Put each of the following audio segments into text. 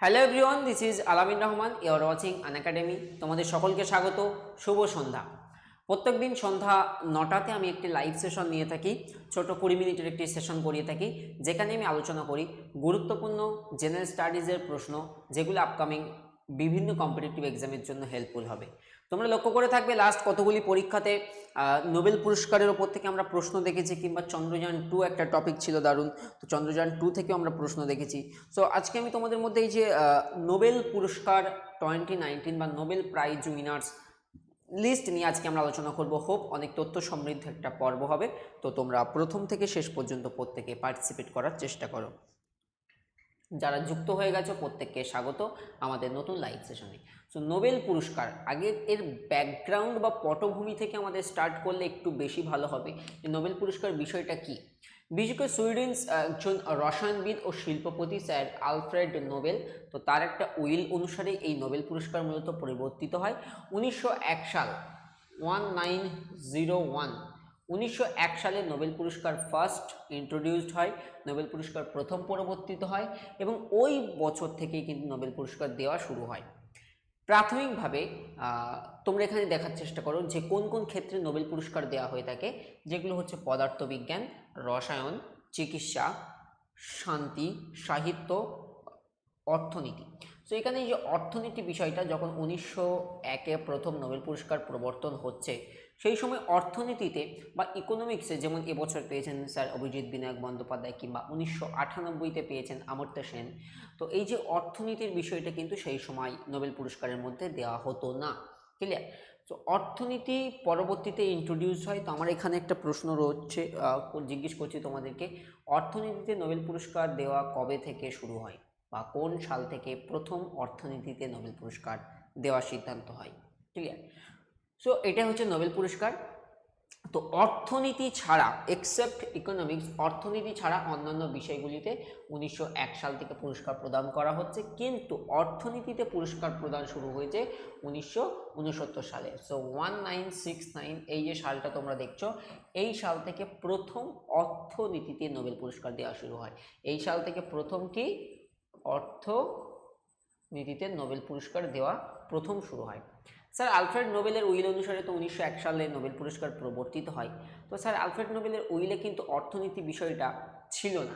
Hello everyone this is Alamin Rahman you're watching Unacademy তোমাদের সকলকে স্বাগত, শুভ সন্ধ্যা। প্রত্যেক দিন সন্ধ্যা নটাতে আমি একটি লাইভ সেশন নিয়ে থাকি, ছোট কুড়ি মিনিটের একটি সেশন করিয়ে থাকি, যেখানে আমি আলোচনা করি গুরুত্বপূর্ণ জেনারেল স্টাডিজের প্রশ্ন, যেগুলো আপকামিং বিভিন্ন কম্পিটিটিভ এক্সামের জন্য হেল্পফুল হবে। তোমরা লক্ষ্য করে থাকবে লাস্ট কতগুলি পরীক্ষাতে নোবেল পুরস্কারের ওপর থেকে আমরা প্রশ্ন দেখেছি কিংবা চন্দ্রযান টু একটা টপিক ছিল দারুণ। তো চন্দ্রযান টু থেকেও আমরা প্রশ্ন দেখেছি। সো আজকে আমি তোমাদের মধ্যে এই যে নোবেল পুরস্কার টোয়েন্টি নাইনটিন বা নোবেল প্রাইজ উইনার্স লিস্ট নিয়ে আজকে আমরা আলোচনা করব। হোপ অনেক তথ্য সমৃদ্ধ একটা পর্ব হবে। তো তোমরা প্রথম থেকে শেষ পর্যন্ত প্রত্যেকে পার্টিসিপেট করার চেষ্টা করো। যারা যুক্ত হয়ে গেছো, প্রত্যেককে স্বাগত আমাদের নতুন লাইভ সেশনে সো নোবেল পুরস্কার, আগে এর ব্যাকগ্রাউন্ড বা পটভূমি থেকে আমাদের স্টার্ট করলে একটু বেশি ভালো হবে। যে নোবেল পুরস্কার বিষয়টা কি? বিশেষ করে সুইডেন্স একজন রসায়নবিদ ও শিল্পপতি স্যার আলফ্রেড নোবেল, তো তার একটা উইল অনুসারে এই নোবেল পুরস্কার মূলত পরিবর্তিত হয়। উনিশশো এক সাল, ওয়ান নাইন জিরো ওয়ান উনিশশো এক সালে নোবেল পুরস্কার ফার্স্ট ইন্ট্রোডিউসড হয়, নোবেল পুরস্কার প্রথম পরিবর্তিত হয় এবং ওই বছর থেকেই কিন্তু নোবেল পুরস্কার দেওয়া শুরু হয়। প্রাথমিকভাবে তোমরা এখানে দেখার চেষ্টা করো যে কোন কোন ক্ষেত্রে নোবেল পুরস্কার দেওয়া হয়ে থাকে, যেগুলো হচ্ছে পদার্থবিজ্ঞান, রসায়ন, চিকিৎসা, শান্তি, সাহিত্য, অর্থনীতি। তো এখানে এই যে অর্থনীতি বিষয়টা, যখন উনিশশো একে প্রথম নোবেল পুরস্কার প্রবর্তন হচ্ছে সেই সময় অর্থনীতিতে বা ইকোনমিক্সে যেমন এবছর পেয়েছেন স্যার অভিজিৎ বিনায়ক বন্দ্যোপাধ্যায় কিংবা উনিশশো আটানব্বইতে পেয়েছেন অমর্ত্য সেন, তো এই যে অর্থনীতির বিষয়টা কিন্তু সেই সময় নোবেল পুরস্কারের মধ্যে দেওয়া হতো না ক্লিয়ার তো অর্থনীতি পরবর্তীতে ইন্ট্রোডিউস হয়, তো আমার এখানে একটা প্রশ্ন রয়েছে জিজ্ঞেস করছি তোমাদেরকে, অর্থনীতিতে নোবেল পুরস্কার দেওয়া কবে থেকে শুরু হয়? বা কোন সাল থেকে প্রথম অর্থনীতিতে নোবেল পুরস্কার দেওয়ার সিদ্ধান্ত হয় ক্লিয়ার সো এটা হচ্ছে নোবেল পুরস্কার। তো অর্থনীতি ছাড়া এক্সেপ্ট ইকোনমিক্স অর্থনীতি ছাড়া অন্যান্য বিষয়গুলিতে উনিশশো এক সাল থেকে পুরস্কার প্রদান করা হচ্ছে। কিন্তু অর্থনীতিতে পুরস্কার প্রদান শুরু হয়েছে উনিশশো উনসত্তর সালে। So one nine six nine এই যে সালটা তোমরা দেখছ, এই সাল থেকে প্রথম অর্থনীতিতে নোবেল পুরস্কার দেওয়া শুরু হয়। এই সাল থেকে প্রথম কি? অর্থনীতিতে নোবেল পুরস্কার দেওয়া প্রথম শুরু হয়। স্যার, আলফ্রেড নোবেলের উইল অনুসারে তো উনিশশো এক সালে নোবেল পুরস্কার প্রবর্তিত হয়। তো স্যার, আলফ্রেড নোবেলের উইলে কিন্তু অর্থনীতি বিষয়টা ছিল না।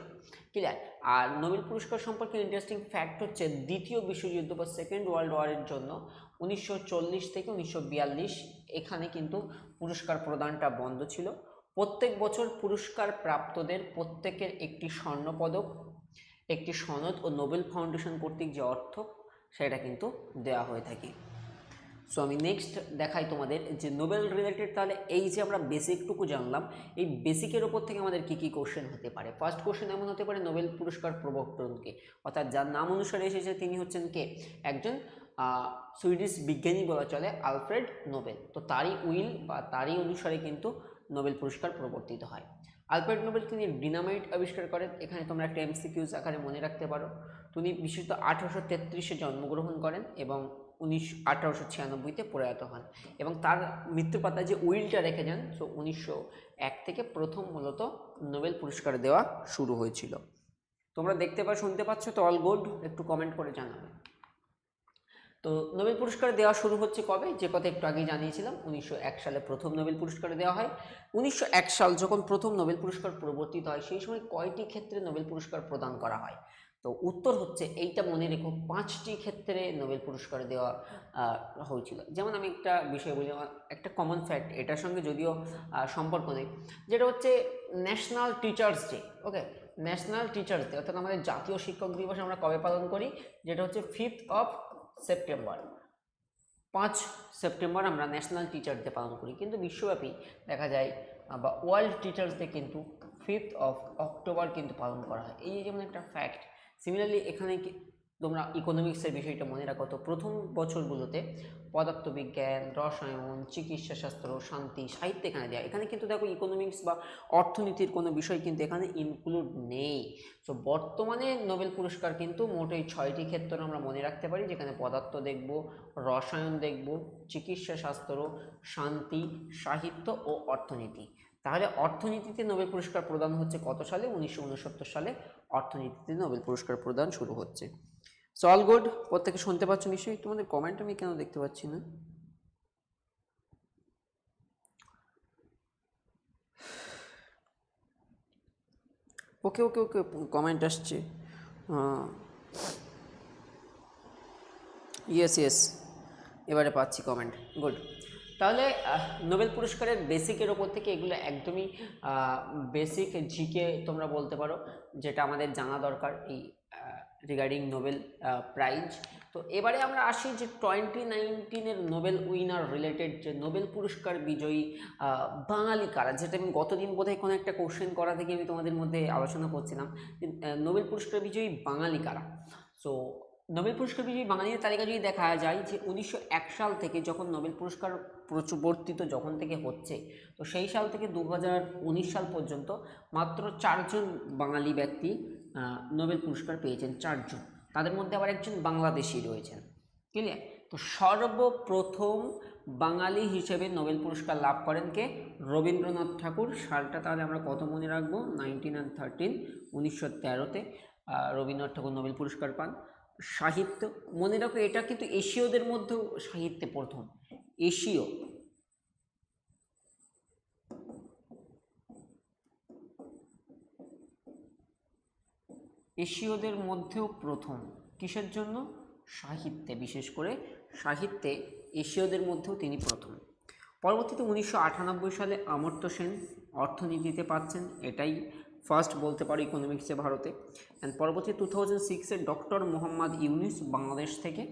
ক্লিয়ার? আর নোবেল পুরস্কার সম্পর্কে ইন্টারেস্টিং ফ্যাক্ট হচ্ছে, দ্বিতীয় বিশ্বযুদ্ধ বা সেকেন্ড ওয়ার্ল্ড ওয়ারের জন্য উনিশশো চল্লিশ থেকে উনিশশো বিয়াল্লিশ এখানে কিন্তু পুরস্কার প্রদানটা বন্ধ ছিল। প্রত্যেক বছর পুরস্কার প্রাপ্তদের প্রত্যেকের একটি স্বর্ণপদক একটি সনদ ও নোবেল ফাউন্ডেশন কর্তৃক যে অর্থ, সেটা কিন্তু দেওয়া হয়ে থাকে। সো আমি নেক্সট দেখাই তোমাদের যে নোবেল রিলেটেড তাহলে এই যে আমরা বেসিকটুকু জানলাম, এই বেসিকের ওপর থেকে আমাদের কী কী কোশ্চেন হতে পারে? ফার্স্ট কোশ্চেন এমন হতে পারে নোবেল পুরস্কার প্রবর্তনকে অর্থাৎ যার নাম অনুসারে এসেছে তিনি হচ্ছেন কে? একজন সুইডিশ বিজ্ঞানী বলা চলে আলফ্রেড নোবেল তো তারই উইল বা তারই অনুসারে কিন্তু নোবেল পুরস্কার প্রবর্তিত হয়। আলফ্রেড নোবেল তিনি ডিনামাইট আবিষ্কার করেন। এখানে তোমরা একটা এমসিকিউজ আকারে মনে রাখতে পারো। তিনি বিশেষত আঠারোশো তেত্রিশে জন্মগ্রহণ করেন এবং উনিশ আঠারোশো ছিয়ানব্বইতে প্রয়াত হন এবং তার মৃত্যুর পাতায় যে উইলটা রেখে যান সো উনিশশো এক থেকে প্রথম মূলত নোবেল পুরস্কার দেওয়া শুরু হয়েছিল। তোমরা দেখতে পা শুনতে পাচ্ছ তো অল গুড একটু কমেন্ট করে জানাবে। তো নোবেল পুরস্কার দেওয়া শুরু হচ্ছে কবে? যে কথা একটু আগেই জানিয়েছিলাম, উনিশশো এক সালে প্রথম নোবেল পুরস্কার দেওয়া হয়। উনিশশো এক সাল যখন প্রথম নোবেল পুরস্কার প্রবর্তিত হয়, সেই সময় কয়টি ক্ষেত্রে নোবেল পুরস্কার প্রদান করা হয়? তো উত্তর হচ্ছে এইটা মনে রেখো, পাঁচটি ক্ষেত্রে নোবেল পুরস্কার দেওয়া হয়েছিল। যেমন আমি একটা বিষয় বলি একটা কমন ফ্যাক্ট এটার সঙ্গে যদিও সম্পর্ক নেই। যেটা হচ্ছে national teachers day okay national teachers day অর্থাৎ আমাদের জাতীয় শিক্ষক দিবস আমরা কবে পালন করি? যেটা হচ্ছে ফিফথ অফ সেপ্টেম্বর পাঁচ সেপ্টেম্বর আমরা ন্যাশনাল টিচার্স ডে পালন করি। কিন্তু বিশ্বব্যাপী দেখা যায় বা ওয়ার্ল্ড টিচার্স ডে কিন্তু ফিফথ অফ অক্টোবর কিন্তু পালন করা হয়। এই যেমন একটা ফ্যাক্ট সিমিলারলি এখানে কি তোমরা ইকোনমিক্সের বিষয়টা মনে রাখো। তো প্রথম বছরগুলোতে পদার্থবিজ্ঞান, রসায়ন চিকিৎসাশাস্ত্র শান্তি, সাহিত্য এখানে দেওয়া এখানে কিন্তু দেখো ইকোনমিক্স বা অর্থনীতির কোনো বিষয় কিন্তু এখানে ইনক্লুড নেই। তো বর্তমানে নোবেল পুরস্কার কিন্তু মোট এই ছয়টি ক্ষেত্র আমরা মনে রাখতে পারি। যেখানে পদার্থ দেখব, রসায়ন দেখব চিকিৎসাশাস্ত্র শান্তি, সাহিত্য ও অর্থনীতি। তাহলে অর্থনীতিতে নোবেল পুরস্কার প্রদান হচ্ছে কত সালে? উনিশশো উনসত্তর সালে অর্থনীতিতে নোবেল পুরস্কার প্রদান শুরু হচ্ছে। So, all good? প্রত্যেকে শুনতে পাচ্ছ নিশ্চয়ই। তোমাদের কমেন্ট আমি কেন দেখতে পাচ্ছি না? ওকে ওকে ওকে কমেন্ট আসছে। ইয়েস ইয়েস এবারে পাচ্ছি কমেন্ট গুড তাহলে নোবেল পুরস্কারের বেসিকের ওপর থেকে এগুলো একদমই বেসিক জিকে তোমরা বলতে পারো, যেটা আমাদের জানা দরকার এই রিগার্ডিং নোবেল প্রাইজ তো এবারে আমরা আসি যে টোয়েন্টি নাইনটিনের নোবেল উইনার রিলেটেড যে নোবেল পুরস্কার বিজয়ী বাঙালি কারা? যেটা আমি গতদিন বোধহয় কোনো একটা কোশ্চেন করা থেকে আমি তোমাদের মধ্যে আলোচনা করছিলাম নোবেল পুরস্কার বিজয়ী বাঙালি কারা? সো নোবেল পুরস্কার বিজয়ী বাঙালির তালিকা যদি দেখা যায় যে উনিশশো এক সাল থেকে যখন নোবেল পুরস্কার প্রচুরবর্তিত যখন থেকে হচ্ছে, তো সেই সাল থেকে দু সাল পর্যন্ত মাত্র চারজন বাঙালি ব্যক্তি নোবেল পুরস্কার পেয়েছেন, চারজন। তাদের মধ্যে আবার একজন বাংলাদেশি রয়েছেন। ক্লিয়ার তো সর্বপ্রথম বাঙালি হিসেবে নোবেল পুরস্কার লাভ করেন কে? রবীন্দ্রনাথ ঠাকুর। সালটা তাহলে আমরা কত মনে রাখব? নাইনটিন অ্যান্ড থার্টিন উনিশশো তেরোতে রবীন্দ্রনাথ ঠাকুর নোবেল পুরস্কার পান। সাহিত্য, মনে রাখো এটা কিন্তু এশীয়দের মধ্যেও সাহিত্যে প্রথম। এশীয়। এশীয়দের মধ্যেও প্রথম। কিসের জন্য? সাহিত্যে, বিশেষ করে সাহিত্যে এশীয়দের মধ্যেও তিনি প্রথম। পরবর্তীতে উনিশশো আটানব্বই সালে অমর্ত্য সেন অর্থনীতিতে পাচ্ছেন। এটাই ফার্স্ট বলতে পারো ইকোনমিক্সে ভারতে। অ্যান্ড পরবর্তী টু থাউজেন্ড সিক্সে ডক্টর মোহাম্মদ ইউনিস বাংলাদেশ থেকে।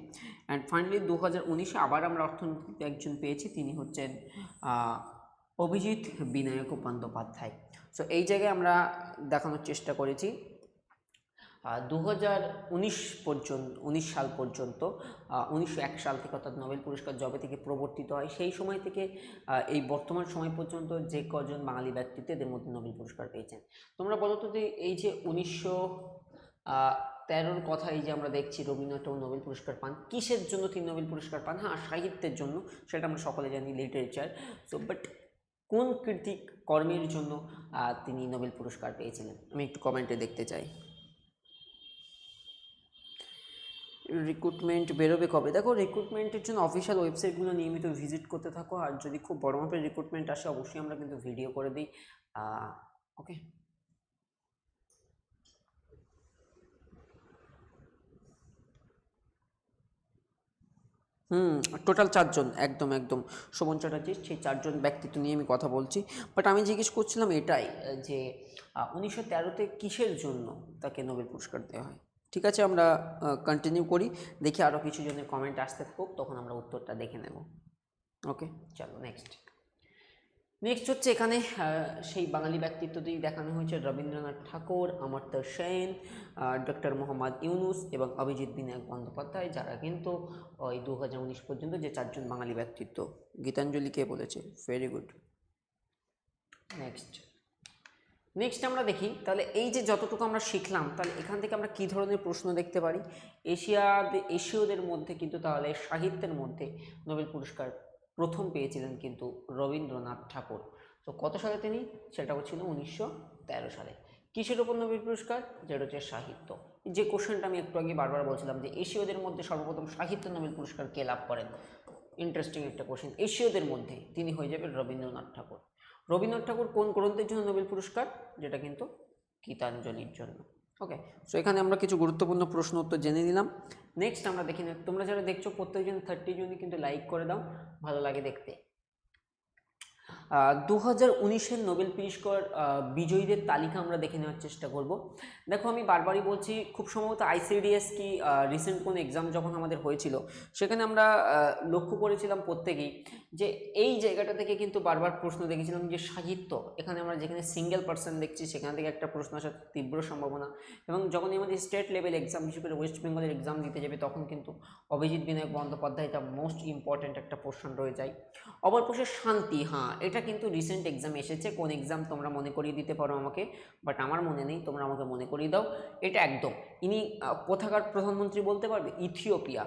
অ্যান্ড ফাইনালি দু হাজার উনিশে আবার আমরা অর্থনীতিতে একজন পেয়েছি, তিনি হচ্ছেন অভিজিৎ বিনায়ক বন্দ্যোপাধ্যায় সো এই জায়গায় আমরা দেখানোর চেষ্টা করেছি। দু হাজার উনিশ পর্যন্ত, উনিশ সাল পর্যন্ত উনিশশো এক সাল থেকে অর্থাৎ নোবেল পুরস্কার জবে থেকে প্রবর্তিত হয়। সেই সময় থেকে এই বর্তমান সময় পর্যন্ত যে কজন বাঙালি ব্যক্তিত্ব এদের মধ্যে নোবেল পুরস্কার পেয়েছেন। তোমরা বলো তো যে এই যে উনিশশো তেরোর কথা এই যে আমরা দেখছি রবীন্দ্রনাথ নোবেল পুরস্কার পান, কিসের জন্য তিনি নোবেল পুরস্কার পান? হ্যাঁ সাহিত্যের জন্য, সেটা আমরা সকলে জানি লিটারেচার সো বাট কোন কৃতিক কর্মের জন্য তিনি নোবেল পুরস্কার পেয়েছিলেন? আমি একটু কমেন্টে দেখতে চাই। রিক্রুটমেন্ট বেরোবে কবে? দেখো রিক্রুটমেন্টের জন্য অফিসিয়াল ওয়েবসাইটগুলো নিয়মিত ভিজিট করতে থাকো, আর যদি খুব বড় মাপের রিক্রুটমেন্ট আসে, অবশ্যই আমরা কিন্তু ভিডিও করে দিই। ওকে হুম টোটাল চারজন, একদম একদম। শোভন চ্যাটার্জি, সেই চারজন ব্যক্তিত্ব নিয়ে আমি কথা বলছি। বাট আমি জিজ্ঞেস করছিলাম এটাই, যে উনিশশো তেরোতে কিসের জন্য তাকে নোবেল পুরস্কার দেওয়া হয়? ঠিক আছে, আমরা কন্টিনিউ করি। দেখি আরও কিছু জনের কমেন্ট আসতে থাকুক, তখন আমরা উত্তরটা দেখে নেব। ওকে চলো নেক্সট নেক্সট হচ্ছে এখানে সেই বাঙালি ব্যক্তিত্ব ব্যক্তিত্বটি দেখানো হয়েছে রবীন্দ্রনাথ ঠাকুর অমর্ত্য সেন ডক্টর মোহাম্মদ ইউনুস এবং অভিজিৎ বিনায়ক বন্দ্যোপাধ্যায় যারা কিন্তু ওই দু হাজার উনিশ পর্যন্ত যে চারজন বাঙালি ব্যক্তিত্ব। গীতাঞ্জলি কে বলেছে? ভেরি গুড নেক্সট নেক্সট আমরা দেখি, তাহলে এই যে যতটুকু আমরা শিখলাম, তাহলে এখান থেকে আমরা কী ধরনের প্রশ্ন দেখতে পারি? এশিয়া, এশীয়দের মধ্যে কিন্তু তাহলে সাহিত্যের মধ্যে নোবেল পুরস্কার প্রথম পেয়েছিলেন কিন্তু রবীন্দ্রনাথ ঠাকুর। তো কত সালে তিনি? সেটা হচ্ছিল উনিশশো তেরো সালে। কিসের ওপর নোবেল পুরস্কার? যেটা হচ্ছে সাহিত্য। যে কোশ্চেনটা আমি একটু আগে বারবার বলছিলাম যে এশীয়দের মধ্যে সর্বপ্রথম সাহিত্য নোবেল পুরস্কার কে লাভ করেন? ইন্টারেস্টিং একটা কোশ্চেন এশীয়দের মধ্যে তিনি হয়ে যাবেন রবীন্দ্রনাথ ঠাকুর। রবীন্দ্রনাথ ঠাকুর কোন গ্রন্থের জন্য নোবেল পুরস্কার? যেটা কিন্তু গীতাঞ্জলির জন্য। ওকে সো এখানে আমরা কিছু গুরুত্বপূর্ণ প্রশ্ন উত্তর জেনে নিলাম। নেক্সট আমরা দেখি তোমরা যারা দেখছ প্রত্যেকজন থার্টি জনই কিন্তু লাইক করে দাও। ভালো লাগে দেখতে। দু হাজার উনিশের নোবেল পুরস্কার বিজয়ীদের তালিকা আমরা দেখে নেওয়ার চেষ্টা করব। দেখো, আমি বারবারই বলছি, খুব সম্ভবত আইসিডিএস কি রিসেন্ট কোন এক্সাম যখন আমাদের হয়েছিল, সেখানে আমরা লক্ষ্য করেছিলাম প্রত্যেকেই যে এই জায়গাটা থেকে কিন্তু বারবার প্রশ্ন দেখেছিলাম যে সাহিত্য, এখানে আমরা যেখানে সিঙ্গেল পার্সন দেখছি, সেখান থেকে একটা প্রশ্ন আসার তীব্র সম্ভাবনা। এবং যখনই আমাদের স্টেট লেভেল এক্সাম বিশেষ করে ওয়েস্ট বেঙ্গলের এক্সাম দিতে যাবে, তখন কিন্তু অভিজিৎ বিনায়ক বন্দ্যোপাধ্যায় এটা মোস্ট ইম্পর্ট্যান্ট একটা পোর্শন রয়ে যায়। অপর শান্তি হ্যাঁ এটা কিন্তু রিসেন্ট এক্সাম এসেছে। কোন এক্সাম তোমরা মনে করিয়ে দিতে পারো আমাকে বাট আমার মনে নেই, তোমরা আমাকে মনে করিয়ে দাও। এটা একদম। ইনি কোথাকার প্রধানমন্ত্রী বলতে পারবে? Ethiopia.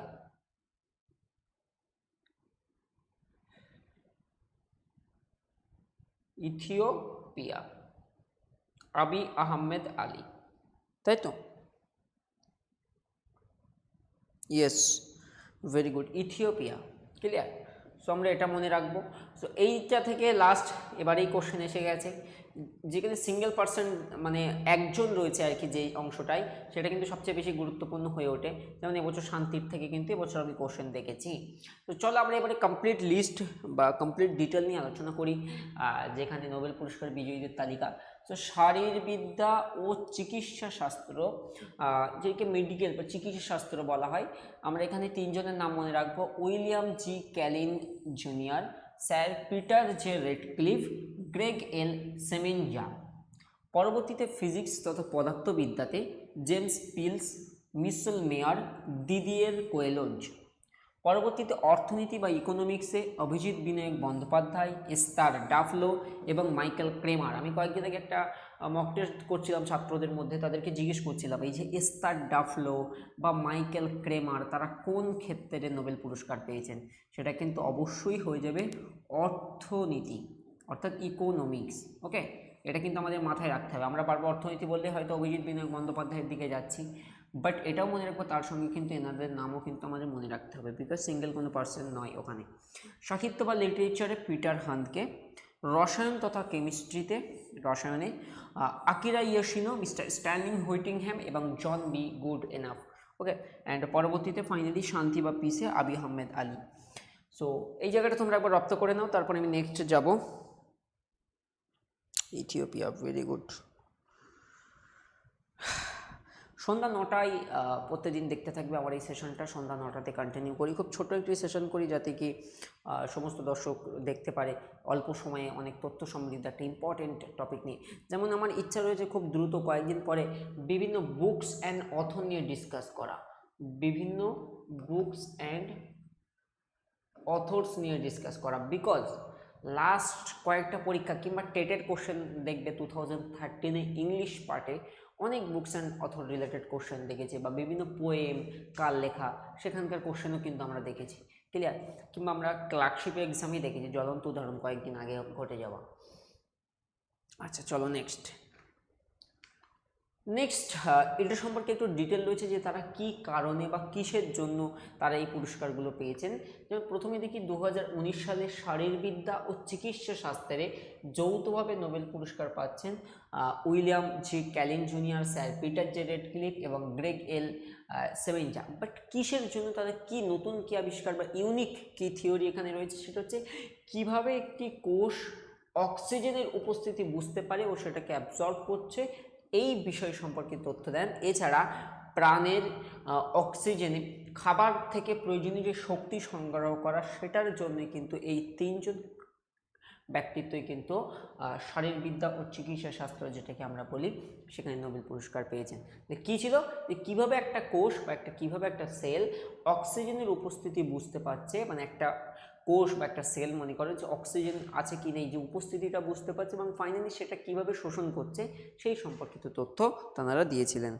Ethiopia. Abiy Ahmed Ali. তাই তো? Yes very good Ethiopia. Clear so আমরা এটা মনে রাখব। সো এইটা থেকে লাস্ট এবার এই কোশ্চেন এসে গেছে। যেখানে সিঙ্গেল পার্সন মানে একজন রয়েছে আর কি যেই অংশটাই সেটা কিন্তু সবচেয়ে বেশি গুরুত্বপূর্ণ হয়ে ওঠে। যেমন এবছর শান্তির থেকে কিন্তু এবছর আমি কোশ্চেন দেখেছি। তো চলো আমরা এবারে কমপ্লিট লিস্ট বা কমপ্লিট ডিটেল নিয়ে আলোচনা করি যেখানে নোবেল পুরস্কার বিজয়ীদের তালিকা। তো শারীরবিদ্যা ও চিকিৎসা শাস্ত্র যেটাকে মেডিকেল বা চিকিৎসা শাস্ত্র বলা হয়, আমরা এখানে তিনজনের নাম মনে রাখব। William G Kaelin Junior sir Peter J Ratcliffe, Gregg L Semenza. পরবর্তীতে ফিজিক্স তথা পদার্থবিদ্যাতে James Peebles, Michel Mayor Didier Queloz. পরবর্তীতে অর্থনীতি বা ইকোনমিক্সে অভিজিৎ বিনায়ক বন্দ্যোপাধ্যায়, এস্তার ডাফলো এবং মাইকেল ক্রেমার। আমি কয়েকদিন আগে একটা মক টেস্ট করছিলাম ছাত্রদের মধ্যে, তাদেরকে জিজ্ঞেস করছিলাম, এই যে এস্তার ডাফলো বা মাইকেল ক্রেমার, তারা কোন ক্ষেত্রে নোবেল পুরস্কার পেয়েছেন? সেটা কিন্তু অবশ্যই হয়ে যাবে অর্থনীতি, অর্থাৎ ইকোনমিক্স ওকে এটা কিন্তু আমাদের মাথায় রাখতে হবে। আমরা পারব অর্থনীতি বললে হয়তো অভিজিৎ বিনায়ক বন্দ্যোপাধ্যায়ের দিকে যাচ্ছি। বাট এটাও মনে রাখব, তার সঙ্গে কিন্তু এনাদের নামও কিন্তু আমাদের মনে রাখতে হবে বিকজ সিঙ্গেল কোনো পার্সন নয় ওখানে। সাহিত্য বা লিটারেচারে পিটার হানকে রসায়ন তথা কেমিস্ট্রিতে রসায়নে আকিরা ইয়োশিনো মিস্টার স্ট্যানলিং হুইটিংহ্যাম এবং John B Goodenough okay and পরবর্তীতে ফাইনালি শান্তি বা পিসে আবি আহমেদ আলী। সো এই জায়গাটা তোমরা একবার রপ্ত করে নাও, তারপর আমি নেক্সট যাব। ইথিওপিয়া ভেরি গুড সন্ধ্যা নটায় প্রত্যেকদিন দেখতে থাকবে আমার এই সেশনটা সন্ধ্যা নটাতে কন্টিনিউ করি। খুব ছোট একটি সেশন করি যাতে কি সমস্ত দর্শক দেখতে পারে। অল্প সময়ে অনেক তথ্য সমৃদ্ধ একটা ইম্পর্টেন্ট টপিক নিয়ে। যেমন আমার ইচ্ছা রয়েছে খুব দ্রুত কয়েকদিন পরে বিভিন্ন বুকস অ্যান্ড অথর নিয়ে ডিসকাস করা। বিভিন্ন বুকস অ্যান্ড অথর্স নিয়ে ডিসকাস করা। বিকজ লাস্ট কয়েকটা পরীক্ষা কিংবা টেটের কোশ্চেন দেখবে টু থাউজেন্ড থার্টিনে ইংলিশ পার্টে অনেক books and author related question দেখেছি বা বিভিন্ন পোয়েম কার লেখা সেখানকার কোশ্চেনও কিন্তু আমরা দেখেছি। ক্লিয়ার কিংবা আমরা ক্লার্কশিপ এক্সামই দেখেছি, জ্বলন্ত উদাহরণ কয়েকদিন আগে ঘটে যাওয়া। আচ্ছা চলো নেক্সট নেক্সট এটা সম্পর্কে একটু ডিটেল রয়েছে যে তারা কি কারণে বা কিসের জন্য তারা এই পুরস্কারগুলো পেয়েছেন। যেমন প্রথমে দেখি দু হাজার উনিশ সালে শারীরবিদ্যা ও চিকিৎসা শাস্ত্রে যৌথভাবে নোবেল পুরস্কার পাচ্ছেন William G Kaelin Junior, sir Peter J Ratcliffe এবং গ্রেগ এল সেভেঞ্জা বাট কিসের জন্য তাদের কি নতুন কি আবিষ্কার বা ইউনিক কি থিওরি এখানে রয়েছে সেটা হচ্ছে কীভাবে একটি কোষ অক্সিজেনের উপস্থিতি বুঝতে পারে ও সেটাকে অ্যাবজর্ব করছে এই বিষয় সম্পর্কে তথ্য দেন। এছাড়া প্রাণের অক্সিজেনে খাবার থেকে প্রয়োজনীয় যে শক্তি সংগ্রহ করা, সেটার জন্য কিন্তু এই তিনজন ব্যক্তিত্বই কিন্তু শারীরবিদ্যা ও চিকিৎসা শাস্ত্র যেটাকে আমরা বলি, সেখানে নোবেল পুরস্কার পেয়েছেন। কী ছিল? যে কীভাবে একটা কোষ বা একটা, কীভাবে একটা সেল অক্সিজেনের উপস্থিতি বুঝতে পারছে? মানে একটা কোষ বা একটা সেল মনে করে যে অক্সিজেন আছে কি নেই, যে উপস্থিতিটা বুঝতে পারছে এবং ফাইনালি সেটা কীভাবে শোষণ করছে, সেই সম্পর্কিত তথ্য তাঁরা দিয়েছিলেন।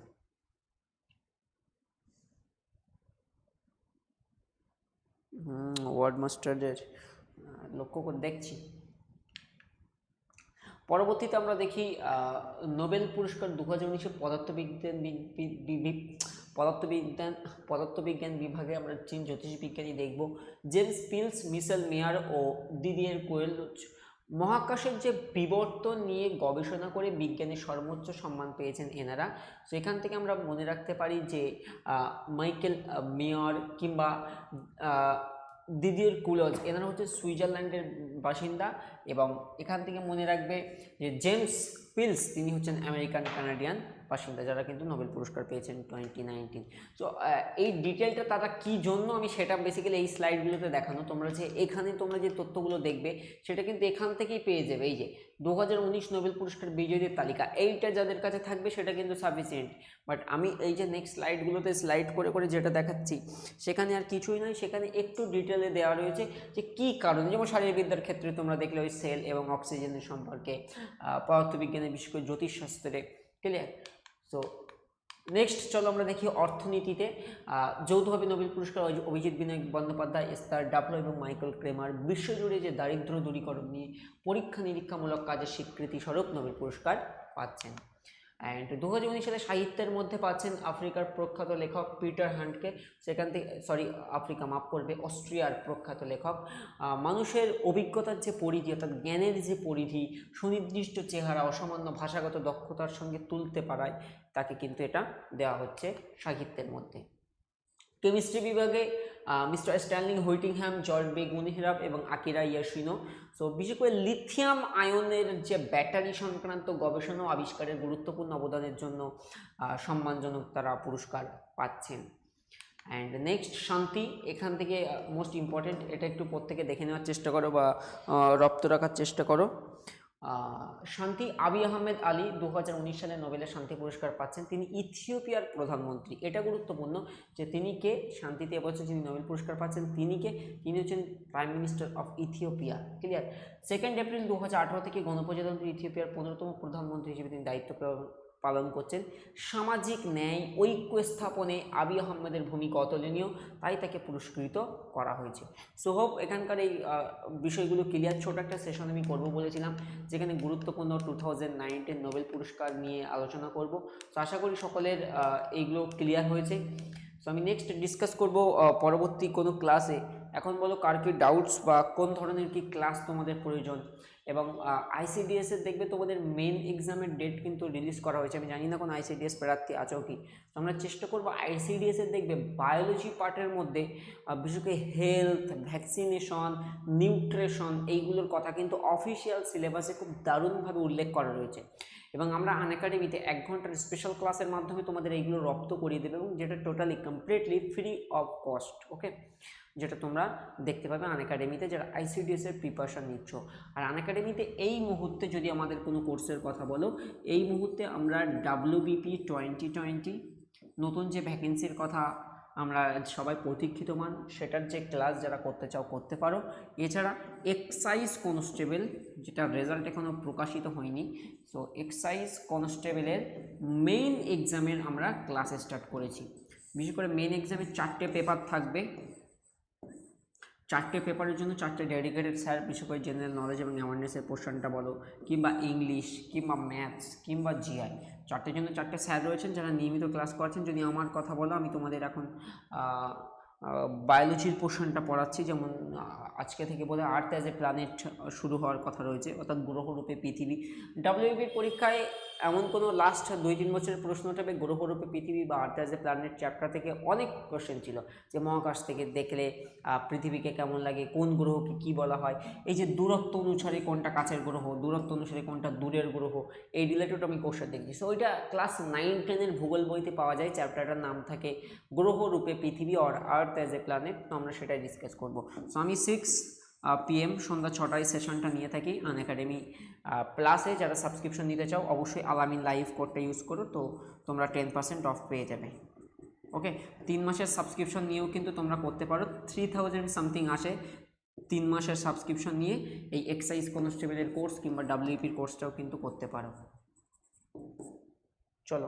ওয়ার্ড মাস্টারদের লক্ষ্য করে দেখছি। পরবর্তীতে আমরা দেখি নোবেল পুরস্কার দু হাজার উনিশে পদার্থবিজ্ঞান পদার্থবিজ্ঞান পদার্থবিজ্ঞান বিভাগে আমরা চীন জ্যোতিষবিজ্ঞানী দেখব। জেমস পিলস মিসেল মেয়ার ও দিদিয়ের কোয়েল মহাকাশের যে বিবর্তন নিয়ে গবেষণা করে বিজ্ঞানের সর্বোচ্চ সম্মান পেয়েছেন এনারা। তো এখান থেকে আমরা মনে রাখতে পারি যে মাইকেল মেয়র কিংবা দিদির কুলজ, এনারা হচ্ছে সুইজারল্যান্ডের বাসিন্দা এবং এখান থেকে মনে রাখবে যে জেমস পিলস তিনি হচ্ছেন আমেরিকান কানাডিয়ান। বাসিন্দা যারা কিন্তু নোবেল পুরস্কার পেয়েছেন টোয়েন্টি নাইনটিন সো এই ডিটেলটা তারা কী জন্য আমি সেটা বেসিক্যালি এই স্লাইডগুলোতে দেখানো? তোমরা যে এখানে তোমরা যে তথ্যগুলো দেখবে, সেটা কিন্তু এখান থেকেই পেয়ে যাবে। এই যে দু হাজার উনিশ নোবেল পুরস্কার বিজয়ীদের তালিকা, এইটা যাদের কাছে থাকবে, সেটা কিন্তু সাফিসিয়েন্ট বাট আমি এই যে নেক্সট স্লাইডগুলোতে স্লাইড করে করে যেটা দেখাচ্ছি, সেখানে আর কিছুই নয়। সেখানে একটু ডিটেলে দেওয়া রয়েছে যে কী কারণে, যেমন শারীরবিদ্যার ক্ষেত্রে তোমরা দেখলে ওই সেল এবং অক্সিজেনের সম্পর্কে পদার্থবিজ্ঞানে বিশেষ করে জ্যোতিষশাস্ত্রে ক্লিয়ার সো নেক্সট চলো আমরা দেখি অর্থনীতিতে। যৌথভাবে নোবেল পুরস্কার অভি- অভিজিৎ বিনায়ক বন্দ্যোপাধ্যায়, এস্তার ডাবলো এবং মাইকেল ক্রেমার বিশ্বজুড়ে যে দারিদ্র দূরীকরণ নিয়ে পরীক্ষা নিরীক্ষামূলক কাজের স্বীকৃতি স্বরূপ নোবেল পুরস্কার পাচ্ছেন। অ্যান্ড দু হাজার উনিশ সালে সাহিত্যের মধ্যে পাচ্ছেন আফ্রিকার প্রখ্যাত লেখক পিটার হ্যান্ডকে সেখান থেকে সরি আফ্রিকা মাফ করবে, অস্ট্রিয়ার প্রখ্যাত লেখক। মানুষের অভিজ্ঞতার যে পরিধি, অর্থাৎ জ্ঞানের যে পরিধি, সুনির্দিষ্ট চেহারা, অসামান্য ভাষাগত দক্ষতার সঙ্গে তুলতে পারায় তাকে কিন্তু এটা দেওয়া হচ্ছে সাহিত্যের মধ্যে। কেমিস্ট্রি বিভাগে মিস্টার স্ট্যানলিং হুইটিংহ্যাম জর্জ বেগ মুনিহরাব এবং আকিরা ইয়াসিনো। সো, বিশেষ করে লিথিয়াম আয়নের যে ব্যাটারি সংক্রান্ত গবেষণা আবিষ্কারের গুরুত্বপূর্ণ অবদানের জন্য সম্মানজনক তারা পুরস্কার পাচ্ছেন। অ্যান্ড নেক্সট শান্তি, এখান থেকে মোস্ট ইম্পর্টেন্ট এটা একটু প্রত্যেকে দেখে নেওয়ার চেষ্টা করো বা রপ্ত রাখার চেষ্টা করো। শান্তি আবি আহমেদ আলী দু হাজার উনিশ সালে নোবেলের শান্তি পুরস্কার পাচ্ছেন। তিনি ইথিওপিয়ার প্রধানমন্ত্রী। এটা গুরুত্বপূর্ণ যে তিনি কে? শান্তিতে এবছর যিনি নোবেল পুরস্কার পাচ্ছেন, তিনি কে? তিনি হচ্ছেন prime minister of Ethiopia clear second April দু হাজার আঠেরো থেকে গণপ্রজাতন্ত্রী ইথিওপিয়ার পনেরোতম প্রধানমন্ত্রী হিসেবে তিনি দায়িত্ব পালন- করছেন। সামাজিক ন্যায়, ঐক্য স্থাপনে আবি আহমেদের ভূমিকা অতুলনীয়, তাই তাকে পুরস্কৃত করা হয়েছে। সো এখানকার এই বিষয়গুলো ক্লিয়ার ছোট একটা সেশন আমি করব বলেছিলাম, যেখানে গুরুত্বপূর্ণ টু থাউজেন্ড নাইনটিন নোবেল পুরস্কার নিয়ে আলোচনা করব। তো আশা করি সকলের এইগুলো ক্লিয়ার হয়েছে। সো, আমি নেক্সট ডিসকাস করব পরবর্তী কোনো ক্লাসে এখন বলো, কার কি ডাউটস বা কোন ধরনের কি ক্লাস তোমাদের প্রয়োজন? এবং আইসিডিএস এর দেখবে তোমাদের মেন এক্সামের ডেট কিন্তু রিলিজ করা হয়েছে। আমি জানি না কোন আইসিডিএস প্রার্থী আছো কি? তো আমরা চেষ্টা করব আইসিডিএস এর দেখবে বায়োলজি পার্টের মধ্যে বিশেষ করে হেলথ ভ্যাকসিনেশন নিউট্রিশন এইগুলোর কথা কিন্তু অফিসিয়াল সিলেবাসে খুব দারুণভাবে উল্লেখ করা রয়েছে। এবং আমরা আন একাডেমিতে এক ঘণ্টার স্পেশাল ক্লাসের মাধ্যমে তোমাদের এইগুলো রপ্ত করিয়ে দেবে এবং যেটা totally completely free of cost okay যেটা তোমরা দেখতে পাবে আন একাডেমিতে যারা আইসিডিএস এর প্রিপারেশন নিচ্ছ। আর আন একাডেমিতে এই মুহূর্তে যদি আমাদের কোনো কোর্সের কথা বলো, এই মুহূর্তে আমরা ডাব্লিউবিপি টোয়েন্টি টোয়েন্টি নতুন যে ভ্যাকেন্সির কথা আমরা সবাই প্রতীক্ষিত মান সেটার যে ক্লাস যারা করতে চাও করতে পারো। এছাড়া এক্সাইজ কনস্টেবল যেটা রেজাল্ট এখনও প্রকাশিত হয়নি সো এক্সাইজ কনস্টেবলের মেইন এক্সামের আমরা ক্লাস স্টার্ট করেছি। বিশেষ করে মেইন এক্সামের চারটে পেপার থাকবে। চারটে পেপারের জন্য চারটে ডেডিকেটেড স্যার বিশেষ করে জেনারেল নলেজ এবং অ্যাওয়ারনেসের পোর্শনটা বলো, কিংবা ইংলিশ কিংবা ম্যাথস কিংবা জিআই চারটের জন্য চারটে স্যার রয়েছেন যারা নিয়মিত ক্লাস করাচ্ছেন। যদি আমার কথা বলো, আমি তোমাদের এখন বায়োলজির পোর্শনটা পড়াচ্ছি। যেমন আজকে থেকে বলে আর্থ অ্যাজ এ প্ল্যানেট শুরু হওয়ার কথা রয়েছে, অর্থাৎ গ্রহরূপে পৃথিবী। ডাব্লিউবির পরীক্ষায় এমন কোনো লাস্ট দুই তিন বছরের প্রশ্ন উঠবে গ্রহরূপে পৃথিবী বা earth as a planet chapter থেকে অনেক কোশ্চেন ছিল যে মহাকাশ থেকে দেখলে পৃথিবীকে কেমন লাগে, কোন গ্রহকে কি বলা হয়, এই যে দূরত্ব অনুসারে কোনটা কাছের গ্রহ, দূরত্ব অনুসারে কোনটা দূরের গ্রহ, এই রিলেটেড আমি কোশ্চেন দেখছি। সো ওইটা ক্লাস নাইন টেনের ভূগোল বইতে পাওয়া যায় চ্যাপ্টারটার নাম থাকে গ্রহরূপে পৃথিবী or earth as a planet তো আমরা সেটাই ডিসকাস করব। সো আমি সিক্স পিএম সন্ধ্যা ছটায় সেশনটা নিয়ে থাকি আন একাডেমি প্লাসে যারা সাবস্ক্রিপশন নিতে চাও, অবশ্যই আলামিন লাইভ কোডটা ইউজ করো, তো তোমরা টেন পার্সেন্ট অফ পেয়ে যাবে। ওকে তিন মাসের সাবস্ক্রিপশন নিয়েও কিন্তু তোমরা করতে পারো। থ্রি থাউজেন্ড সামথিং আসে তিন মাসের সাবস্ক্রিপশন নিয়ে এই এক্সাইজ কনস্টেবলের কোর্স কিংবা ডাব্লিউপির কোর্সটাও কিন্তু করতে পারো। চলো,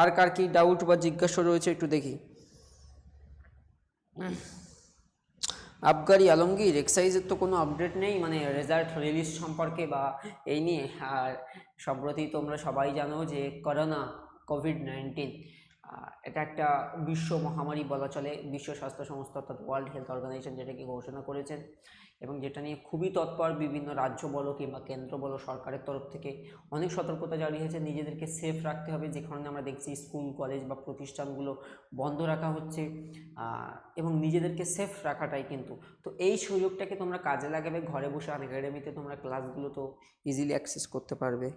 আর কার কি ডাউট বা জিজ্ঞাসা রয়েছে একটু দেখি। আবগারি আলমগীর, এক্সাইজের তো কোনো আপডেট নেই মানে রেজাল্ট রিলিজ সম্পর্কে বা এই নিয়ে। আর সম্প্রতি তোমরা সবাই জানো যে করোনা কোভিড নাইন্টিন এটা একটা বিশ্ব মহামারী বলা চলে, বিশ্ব স্বাস্থ্য সংস্থা অর্থাৎ ওয়ার্ল্ড হেলথ অর্গানাইজেশন যেটাকে ঘোষণা করেছেন। এবং যেটা নিয়ে খুবই তৎপর বিভিন্ন রাজ্য বলো কিংবা কেন্দ্র বলো সরকারের তরফ থেকে অনেক সতর্কতা জারি হয়েছে নিজেদেরকে সেফ রাখতে হবে। যে কারণে আমরা দেখছি স্কুল কলেজ বা প্রতিষ্ঠানগুলো বন্ধ রাখা হচ্ছে এবং নিজেদেরকে সেফ রাখাটাই কিন্তু। তো এই সুযোগটাকে তোমরা কাজে লাগাবে। ঘরে বসে আন একাডেমিতে তোমরা ক্লাসগুলো তো ইজিলি অ্যাক্সেস করতে পারবে।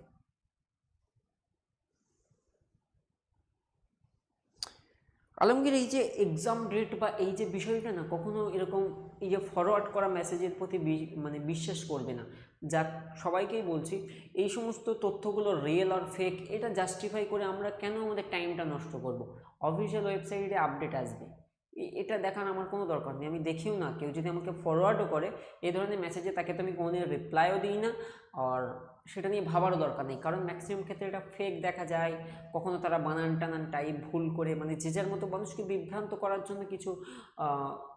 আলমগীর এই যে এক্সাম ডেট বা এই যে বিষয়টা না, কখনো এরকম এই যে ফরওয়ার্ড করা মেসেজের প্রতি মানে বিশ্বাস করবে না। যা সবাইকেই বলছি, এই সমস্ত তথ্যগুলো রিয়েল আর ফেক এটা জাস্টিফাই করে আমরা কেন আমাদের টাইমটা নষ্ট করব? অফিসিয়াল ওয়েবসাইটে আপডেট আসবে। এটা দেখার আমার কোনো দরকার নেই। আমি দেখিও না কেউ। যদি আমাকে ফরওয়ার্ডও করে, এই ধরনের মেসেজে তাকে তো আমি কোনোদিন রিপ্লাইও দিই না। আর সেটা নিয়ে ভাবারও দরকার নেই। কারণ ম্যাক্সিমাম ক্ষেত্রে এটা ফেক দেখা যায়। কখনো তারা বানান টানান টাইপ ভুল করে মানে যে যার মতো মানুষকে বিভ্রান্ত করার জন্য কিছু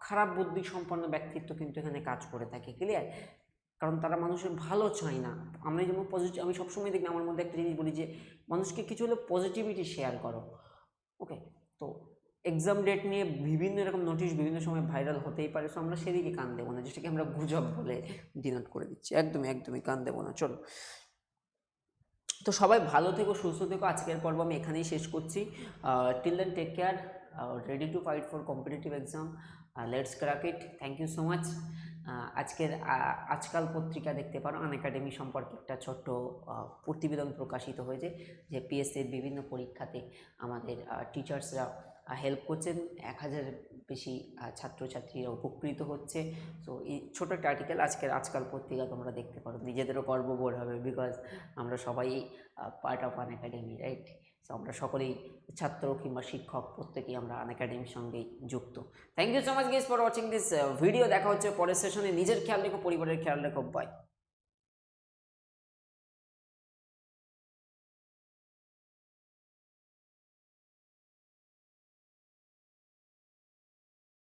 খারাপ বুদ্ধি সম্পন্ন ব্যক্তিত্ব কিন্তু এখানে কাজ করে থাকে ক্লিয়ার কারণ তারা মানুষের ভালো চায় না। আমরা যেমন পজিটিভ আমি সবসময় দেখি আমার মধ্যে একটা জিনিস বলি যে, মানুষকে কিছু হলে পজিটিভিটি শেয়ার করো। ওকে তো এক্সাম ডেট নিয়ে বিভিন্ন এরকম নোটিশ বিভিন্ন সময় ভাইরাল হতেই পারে সো আমরা সেদিকে কান দেবো না, যেটাকে আমরা গুজব বলে ডিনোট করে দিচ্ছি। একদমই একদমই কান দেবো না, চলো। তো সবাই ভালো থেকো, সুস্থ থেকো, আজকের পর্ব আমি এখানেই শেষ করছি। Till then take care ready to fight for competitive exam let's crack it thank you so much আজকের আজকাল পত্রিকা দেখতে পারো আন একাডেমি সম্পর্কে একটা ছোট্ট প্রতিবেদন প্রকাশিত হয়েছে, যে পিএসসির বিভিন্ন পরীক্ষাতে আমাদের টিচার্সরা হেল্প করছেন। এক হাজারের বেশি ছাত্রছাত্রীরা উপকৃত হচ্ছে। সো এই ছোটো একটা আর্টিকেল আজকের, আজকাল পত্রিকা তোমরা দেখতে পারো। নিজেদেরও গর্ববোধ হবে বিকজ আমরা সবাই part of Unacademy right so আমরা সকলেই ছাত্র কিংবা শিক্ষক, প্রত্যেকেই আমরা আন একাডেমির সঙ্গেই যুক্ত। Thank you so much guys for watching this video দেখা হচ্ছে পরের সেশনে নিজের খেয়াল রেখো, পরিবারের খেয়াল রেখো। বাই